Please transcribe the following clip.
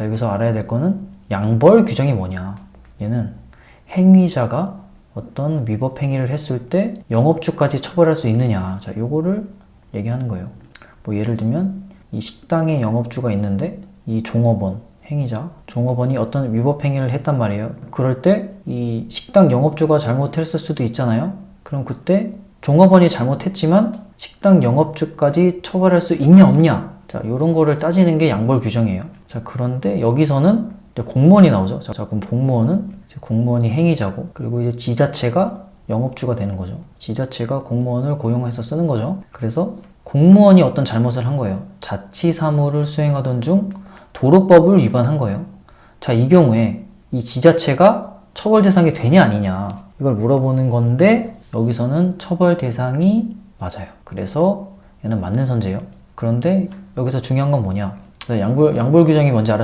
자, 여기서 알아야 될 거는 양벌 규정이 뭐냐. 얘는 행위자가 어떤 위법 행위를 했을 때 영업주까지 처벌할 수 있느냐. 자, 요거를 얘기하는 거예요. 뭐 예를 들면 이 식당에 영업주가 있는데 이 종업원 행위자 종업원이 어떤 위법 행위를 했단 말이에요. 그럴 때 이 식당 영업주가 잘못했을 수도 있잖아요. 그럼 그때 종업원이 잘못했지만 식당 영업주까지 처벌할 수 있냐 없냐. 자, 요런 거를 따지는 게 양벌 규정이에요. 자, 그런데 여기서는 공무원이 나오죠. 자, 그럼 공무원은 공무원이 행위자고 그리고 이제 지자체가 영업주가 되는 거죠. 지자체가 공무원을 고용해서 쓰는 거죠. 그래서 공무원이 어떤 잘못을 한 거예요. 자치 사무를 수행하던 중 도로법을 위반한 거예요. 자, 이 경우에 이 지자체가 처벌 대상이 되냐 아니냐 이걸 물어보는 건데 여기서는 처벌 대상이 맞아요. 그래서 얘는 맞는 선제예요. 그런데 여기서 중요한 건 뭐냐? 양벌 양벌 규정이 뭔지 알았으니까